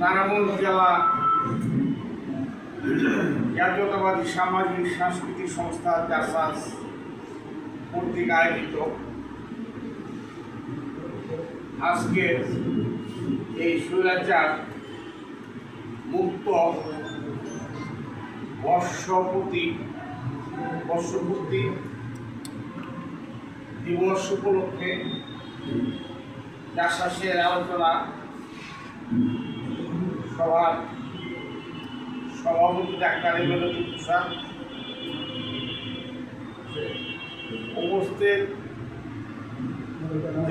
নারায়ণ জেলা জাতীয়তাবাদী সামাজিক সাংস্কৃতিক সংস্থা জাসাস কর্তৃক আয়োজিত। আজকে এই স্বৈরাচার মুক্ত বর্ষপতি বর্ষপূর্তি দিবস উপলক্ষে জাসাসের আলোচনা সভার সভাপতি ডাক্তার এমএলএ প্রসাদ উপস্থিত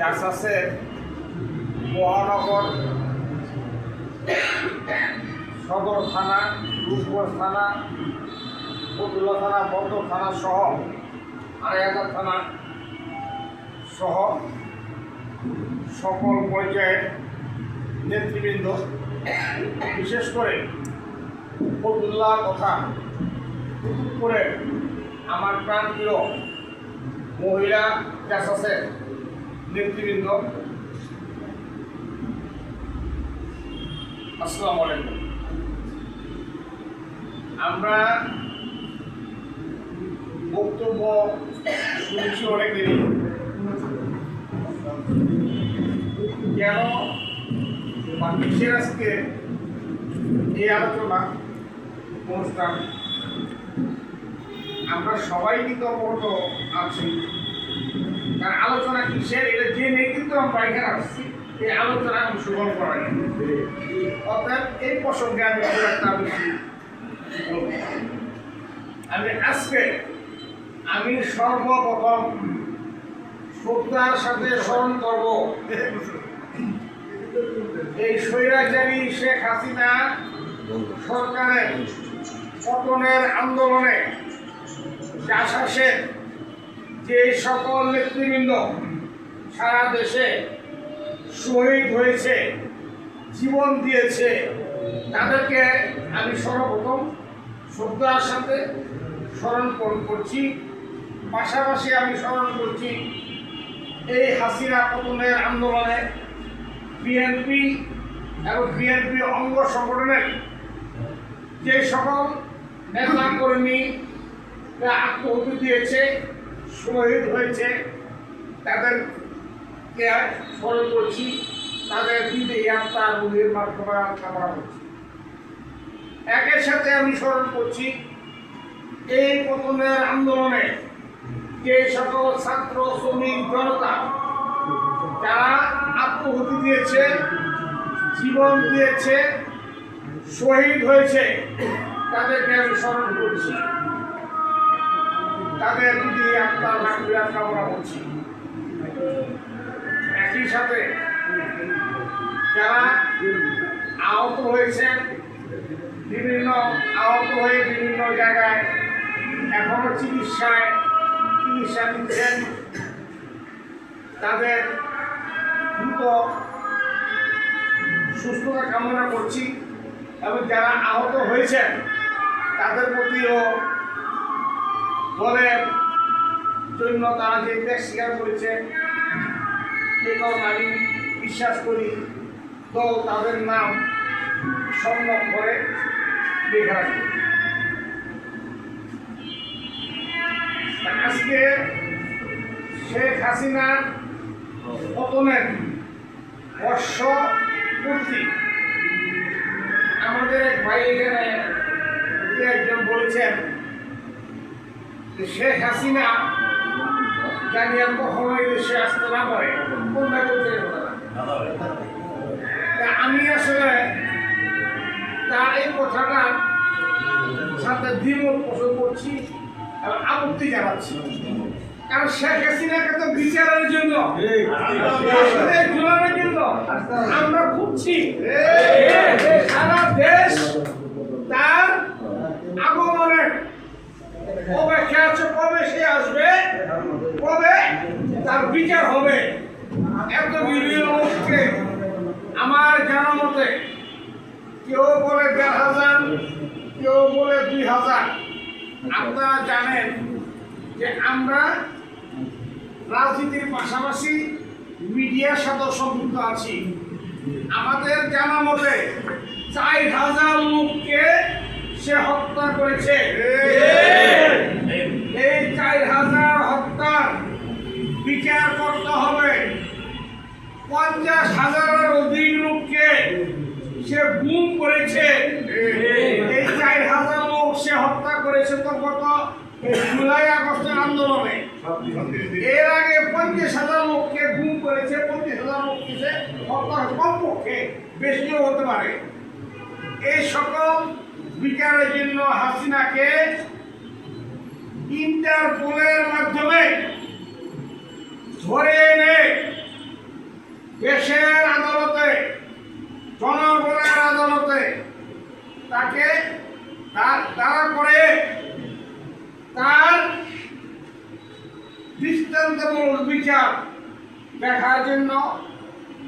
জাসাসের মহানগর সদর থানা রূপগঞ্জ থানা ফতুল্লা থানা, বন্দর থানা সহ আড়াইহাজার থানা সহ সকল পর্যায়ের নেতৃবৃন্দ, বিশেষ করে ফতুল্লাহ কথা করে আমার প্রাণপ্রিয় মহিলা জাসাসের নেতৃবৃন্দ, আসসালামু আলাইকুম। আমরা বক্তব্য শুনছি অনেকেরই কেন মানুষের আজকে এই আলোচনা, অনুষ্ঠান? আমরা সবাই কিন্তু অবগত আছি। কারণ আলোচনা কিসের, এটা জেনে কিন্তু আমরা এখানে আসছি। এই আলোচনা অংশগ্রহণ করা অর্থাৎ এই প্রসঙ্গে আমি খুব একটা বেশি আমি আজকে, আমি সর্বপ্রথম শ্রদ্ধার সাথে স্মরণ করব। এই স্বৈরাচারী শেখ হাসিনা সরকারের পতনের আন্দোলনে চাষাসের যে সকল নেতৃবৃন্দ সারা দেশে শহীদ হয়েছে, জীবন দিয়েছে, তাদেরকে আমি সর্বপ্রথম শ্রদ্ধার সাথে স্মরণ কর- করছি। পাশাপাশি আমি স্মরণ করছি এই হাসিনা পতনের আন্দোলনে বিএনপি এবং বিএনপি অঙ্গ সংগঠনের যে সকল নেতা কর্মী আত্মহতি দিয়েছে, শহীদ হয়েছে, তাদেরকে স্মরণ করছি, তাদের দিতে আত্মার রুহের মাধ্যমে কামনা করছি। একের সাথে আমি স্মরণ করছি, এই পতনের আন্দোলনে যে সকল ছাত্র, শ্রমিক, জনতা যারা আত্মহতি দিয়েছে, জীবন দিয়েছে, শহীদ হয়েছে, তাদেরকে আমি স্মরণ করছি। তাদের যদি আত্মার মাতৃয়ার কামনা করছি। একই সাথে যারা আহত হয়েছেন বিভিন্ন আহত হয়ে বিভিন্ন জায়গায় এখনও চিকিৎসায় চিকিৎসা নিচ্ছেন, তাদের দ্রুত সুস্থতা কামনা করছি এবং যারা আহত হয়েছেন, তাদের প্রতিও দলের জন্য তারা যে ত্যাগ স্বীকার করেছে, যে কারণে আমি বিশ্বাস করি দল তাদের নাম সংগ্রহ করে লেখা আজকে শেখ হাসিনার পতনের বর্ষ আমাদের এক ভাই এখানে একজন বলেছেন শেখ হাসিনা জানি আর কখনোই দেশে আসতে না পারে। কোন ভাই বলছে তা আমি আসলে তার এই কথাটা সাথে দ্বিমত পোষণ করছি এবং আপত্তি জানাচ্ছি। কারণ শেখ হাসিনাকে তো বিচারের জন্য। আমরা খুঁজছি সারা দেশ তার আগমনের অপেক্ষা আছে। কবে সে আসবে? কবে? তার বিচার হবে। এত বিলীন লোককে আমার জানা মতে কেউ বলে দেড় হাজার কেউ বলে দুই হাজার। আপনারা জানেন যে আমরা রাজনীতির পাশাপাশি মিডিয়ার সাথে সম্পৃক্ত আছি। আমাদের জানা মতে চার হাজার লোককে সে হত্যা করেছে। এই চার হাজার হত্যার বিচার করতে হবে। পঞ্চাশ হাজারের অধিক লোককে সে গুম করেছে। এই চার হাজার লোক সে হত্যা করেছে তো গত জুলাই আগস্টের আন্দোলনে। এর আগে পঞ্চাশ হাজার লোককে গুম করেছে, পঞ্চাশ হাজার লোককে সে হত্যা কমপক্ষে বেশিও হতে পারে। এই সকল বিচারের জন্য হাসিনাকে ইন্টারপোলের মাধ্যমে ধরে এনে দেশের আদালতে, জনগণের আদালতে তাকে তার করে তার দৃষ্টান্তমূলক বিচার দেখার জন্য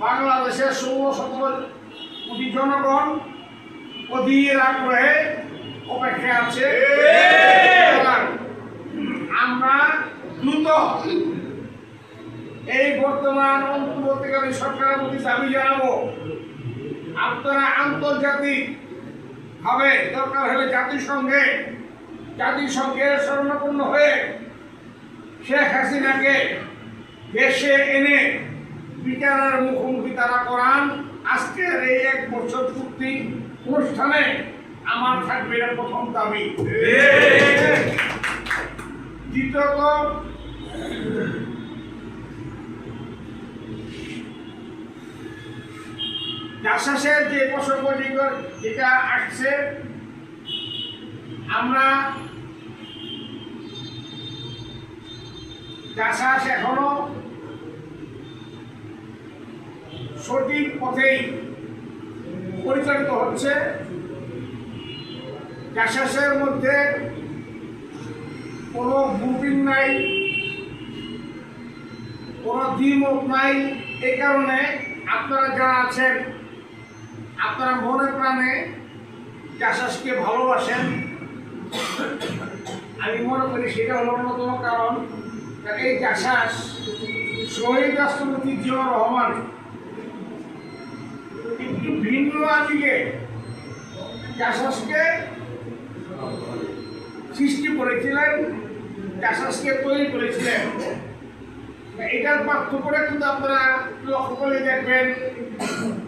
বাংলাদেশের ষোলো সতেরো কোটি জনগণ অধীর আগ্রহে অপেক্ষায় আছে। আমরা দ্রুত এই বর্তমান অন্তর্বর্তীকালীন সরকারের প্রতি দাবি জানাব। আপনারা আন্তর্জাতিক ভাবে দরকার হলে জাতিসংঘে, জাতিসংঘের স্বর্ণপূর্ণ হয়ে শেখ হাসিনাকে দেশে এনে বিচারের মুখোমুখি তারা করান। আজকের এই এক বছর চুক্তি অনুষ্ঠানে আমার থাকবে প্রথম দাবি। দ্বিতীয়ত জাসাসের যে প্রসঙ্গ যেটা আসছে, আমরা জাসাস এখনও সঠিক পথেই পরিচালিত হচ্ছে। জাসাসের মধ্যে কোনো গ্রুপিং নাই, কোনো দ্বিমত নাই। এই কারণে আপনারা যারা আছেন, আপনারা মনে প্রাণে চাষাসকে ভালোবাসেন। আমি মনে করি সেটা হলো অন্যতম কারণ। এই চাষাস শহীদ রাষ্ট্রপতি জিয়াউর রহমান, একটু ভিন্ন আদিকে চাষাসকে সৃষ্টি করেছিলেন চাষাসকে তৈরি করেছিলেন। এটার পার্থক্যটা কিন্তু আপনারা লক্ষ্য করে দেখবেন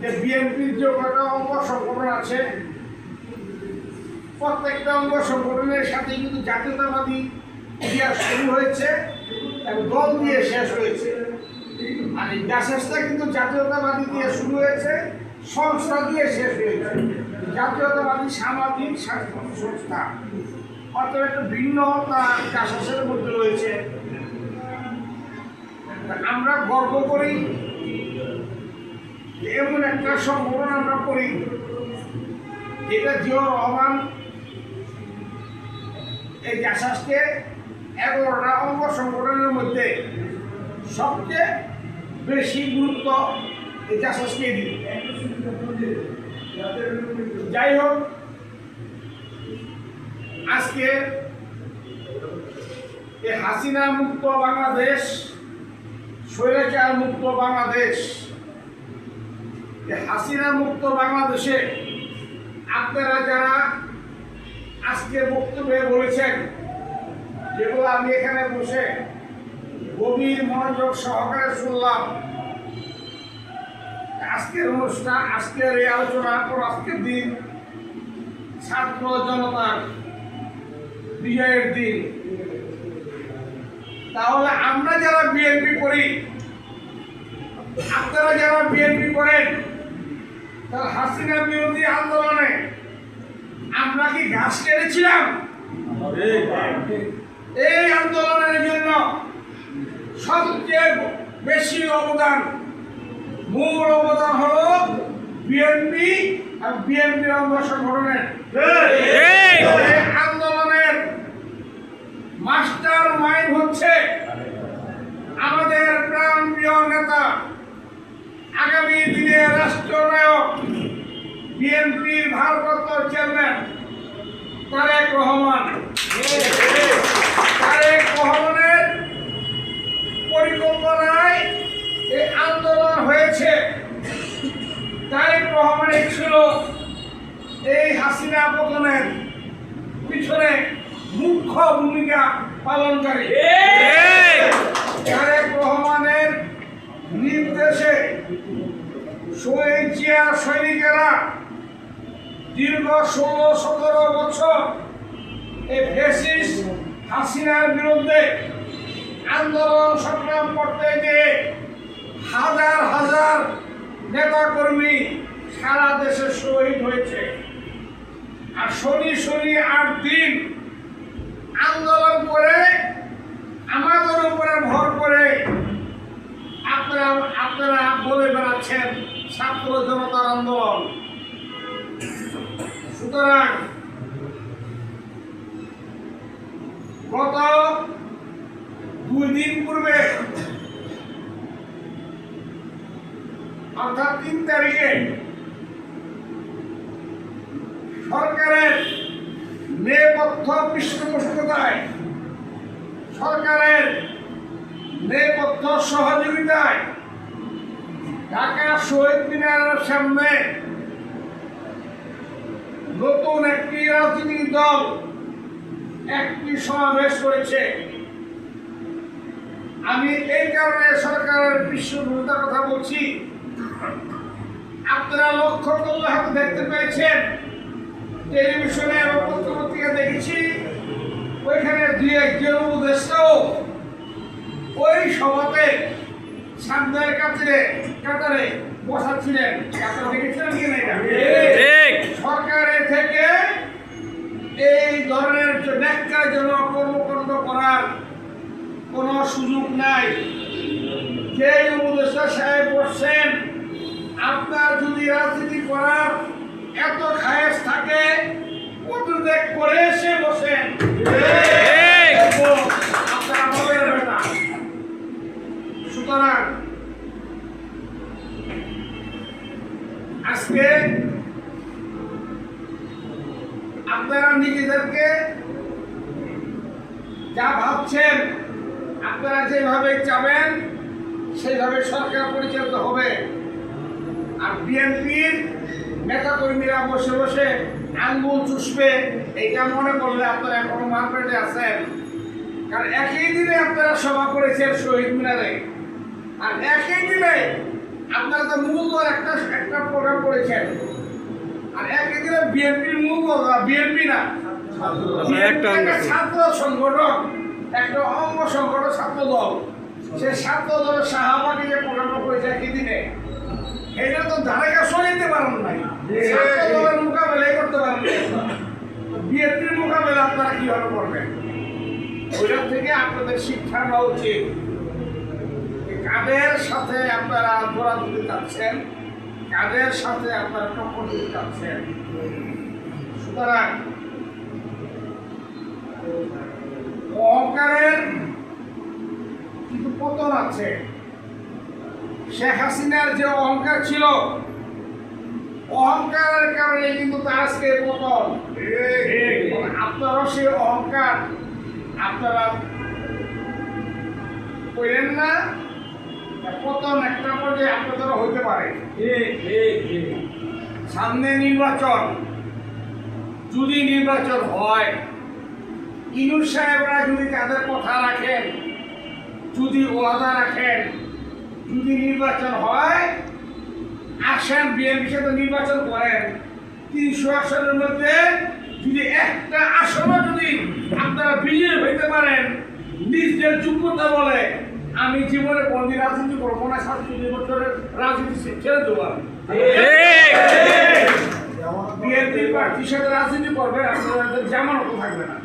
যে বিএনপির যে কটা অঙ্গ সংগঠন আছে, প্রত্যেকটা অঙ্গ সংগঠনের সাথে কিন্তু জাতীয়তাবাদী ইতিহাস শুরু হয়েছে। দল দিয়ে শেষ হয়েছে। আর এই জাসেসটা কিন্তু জাতীয়তাবাদী দিয়ে শুরু হয়েছে, সংস্থা দিয়ে শেষ হয়েছে। জাতীয়তাবাদী সামাজিক সাংস্কৃতিক সংস্থা। অর্থাৎ একটা ভিন্নতা জাসেসের মধ্যে রয়েছে। আমরা গর্ব করি, এমন একটা সংগঠন আমরা করি, যেটা জিয়র রহমান এই জাসাসকে এগারোটা অঙ্গ সংগঠনের মধ্যে সবচেয়ে বেশি গুরুত্ব এই জাসাসকে দিই যাই হোক, আজকে এই হাসিনা মুক্ত বাংলাদেশ, স্বৈরাচার মুক্ত বাংলাদেশ হাসিনা মুক্ত বাংলাদেশে আপনারা যারা আজকে বক্তব্যে বলেছেন যেগুলো আমি এখানে বসে গভীর মনোযোগ সহকারে শুনলাম। আজকের অনুষ্ঠান, আজকের এই আলোচনা পর আজকের দিন ছাত্র জনতার বিজয়ের দিন। তাহলে আমরা যারা বিএনপি করি, আপনারা যারা বিএনপি করেন, তাহলে হাসিনা বিরোধী আন্দোলনে আমরা কি ঘাস কেড়েছিলাম এই আন্দোলনের জন্য সবচেয়ে বেশি অবদান মূল অবদান হলো বিএনপি আর বিএনপি অঙ্গ সংগঠনের। এই! আন্দোলনের মাস্টার মাইন্ড হচ্ছে আমাদের প্রাণ প্রিয় নেতা আগামী দিনে রাষ্ট্রনায়ক বিএনপির ভারপ্রাপ্ত চেয়ারম্যান তারেক রহমান তারেক রহমানের পরিকল্পনায় এই আন্দোলন হয়েছে তারেক রহমানের ছিল এই হাসিনা পতনের পিছনে মুখ্য ভূমিকা পালনকারী। তারেক রহমানের নির্দেশে শহীদ জিয়া সৈনিকেরা দীর্ঘ ষোলো, সতেরো বছর এই ফেসিস হাসিনার বিরুদ্ধে আন্দোলন সংগ্রাম করতে গিয়ে হাজার হাজার নেতাকর্মী সারা দেশে শহীদ হয়েছে। আর শনি শনি আট দিন আন্দোলন করে, আমাদের উপরে ভর করে আপনারা আপনারা বলে বেড়াচ্ছেন ছাত্র জনতার আন্দোলন। সুতরাং গত দুই দিন পূর্বে, অর্থাৎ তিন তারিখে সরকারের নেপথ্য পৃষ্ঠপোষকতায়, সরকারের নেপথ্য সহযোগিতায় ঢাকা শহীদ মিনারের সামনে নতুন একটি রাজনৈতিক দল একটি সমাবেশ করেছে। আমি এই কারণে সরকারের বিশ্ববিদ্যালয়ের কথা বলছি। আপনারা লক্ষ্য করলে হয়তো দেখতে পেয়েছেন টেলিভিশনে এবং পত্রপত্রিকা দেখেছি ওইখানে দুই একজন উপদেষ্টাও ওই সভাতে সামনের কাতারে কাতারে বসাচ্ছিলেন। দেখেছিলেন কি না সরকারের থেকে এই ধরনের ন্যাক্কারজনক কর্মকাণ্ড করার কোনো সুযোগ নাই। যে উপদেষ্টা সাহেব বসছেন আপনার যদি রাজনীতি করার এত খায়েস থাকে পদত্যাগ করে এসে বসেন। আপনারা সুতরাং আজকে আপনারা নিজেদেরকে যা ভাবছেন আপনারা যেভাবে চাবেন সেইভাবে সরকার পরিচালিত হবে। আর বিএনপির নেতাকর্মীরা বসে বসে আঙ্গুল চুষবে এইটা মনে করলে আপনারা এখনও মার্কেটে আছেন। কারণ একই দিনে আপনারা সভা করেছেন শহীদ মিনারে। আর একই দিনে আপনারা তো মূল একটা একটা প্রোগ্রাম করেছেন। আর একই দিনে বিএনপির মূল বিএনপি না। ছাত্র সংগঠন একটা অঙ্গ সংগঠন ছাত্র দল সে ছাত্র দলের শাহবাগে যে প্রোগ্রাম করেছে একই দিনে। এটা তো ধারে কাছে নিতে পারেন নাই। মোকাবেলাই করতে পারেন বিএনপির মোকাবেলা আপনারা কীভাবে করবেন? ওইটার থেকে আপনাদের শিক্ষা নেওয়া উচিত। কাদের সাথে আপনারা দোড়া দিতে চাচ্ছেন? কাদের সাথে আপনারা টক্কর দিতে চাচ্ছেন? সুতরাং অহংকারের কিন্তু পতন আছে। শেখ হাসিনার যে অহংকার ছিল, অহংকারের কারণে কিন্তু তার আজকে পতন। আপনারও সেই অহংকার আপনারা করেন না পতন একটা পর্যায়ে আপনাদেরও হইতে পারে। সামনে নির্বাচন, যদি নির্বাচন হয় ইনুর সাহেবরা যদি তাদের কথা রাখেন, যদি ওয়াদা রাখেন যদি নির্বাচন হয়, আসেন বিএনপির সাথে নির্বাচন করেন। তিনশো আসনের মধ্যে যদি একটা আসনও যদি আপনারা বিজয়ী হইতে পারেন, নিজের যোগ্যতা বলে আমি জীবনে বন্দি রাজনীতি করব না সাতচল্লিশ বছরের রাজনীতি ছেড়ে দেবো বিএনপি প্রার্থীর সাথে রাজনীতি করবে, আপনাদের জামানত থাকবে না।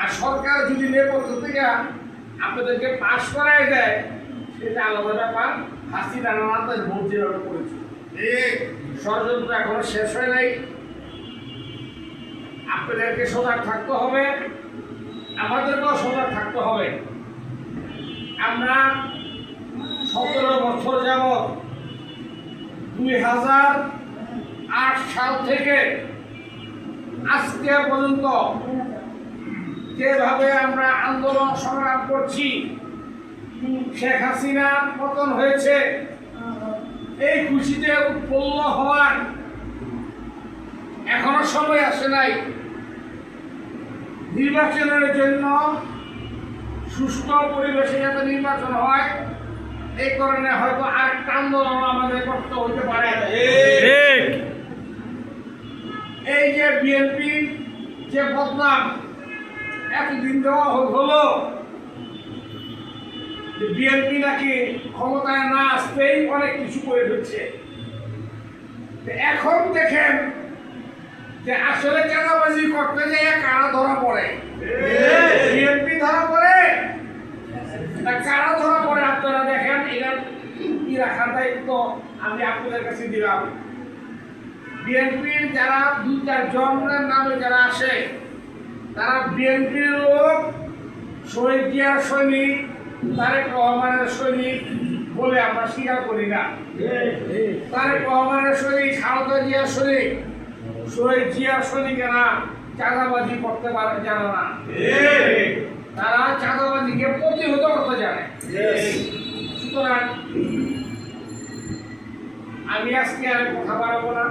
আর সরকার যদি নেপথ্য থেকে আপনাদেরকে পাশ করাই দেয় সেটা আলাদা ব্যাপার। হাসিনা নানাদের ভোট যেভাবে করেছে। ষড়যন্ত্র এখনও শেষ হয় নাই। আপনাদেরকে সজাগ থাকতে হবে। আমাদেরকেও সজাগ থাকতে হবে। আমরা সতেরো বছর যাবৎ দুই হাজার আট সাল থেকে আজকে পর্যন্ত যেভাবে আমরা আন্দোলন সংগ্রাম করছি শেখ হাসিনার পতন হয়েছে। এই খুশিতে উৎপন্ন হওয়ার এখনও সময় আসে নাই। নির্বাচনের জন্য সুস্থ পরিবেশে যাতে নির্বাচন হয় এই কারণে হয়তো আরেকটা আন্দোলন আমাদের করতে হতে পারে। এই যে বিএনপি যে বদনাম এতদিন দেওয়া হ- বিএনপি নাকি ক্ষমতায় না আসতেই অনেক কিছু করে ফেলছে। এখন দেখেন যে আসলে চাঁদাবাজি করতে যেয়ে কারা ধরা পড়ে? বিএনপি ধরা পড়ে? কারা ধরা পড়ে আপনারা দেখেন? এটা কি রাখার দায়িত্ব আমি আপনাদের কাছে দিলাম। বিএনপির যারা দুই চার জনের নামে যারা আসে, তারা বিএনপির লোক, শহীদ জিয়ার সৈনিক তারেক রহমানের সৈনিক বলে আমরা স্বীকার করি না। তারেক রহমানের সৈনিক খালেদা জিয়ার সৈনিক শহীদ জিয়ার সৈনিকেরা চাঁদাবাজি করতে পারে জানে না। তারা চাঁদাবাজিকে প্রতিহত করতে জানে। সুতরাং আমি আজকে আর কথা বাড়াবো না।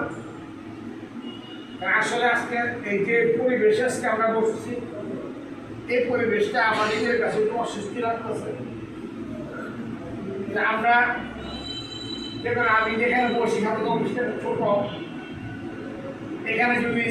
আসলে আজকে এই যে পরিবেশ আজকে আমরা বসছি এই পরিবেশটা আমাদের কাছে একটু সৃষ্টি লাগতেছে। আমরা দেখুন, আমি যেখানে বসি, আমাদের অফিসটা ছোট। এখানে যদি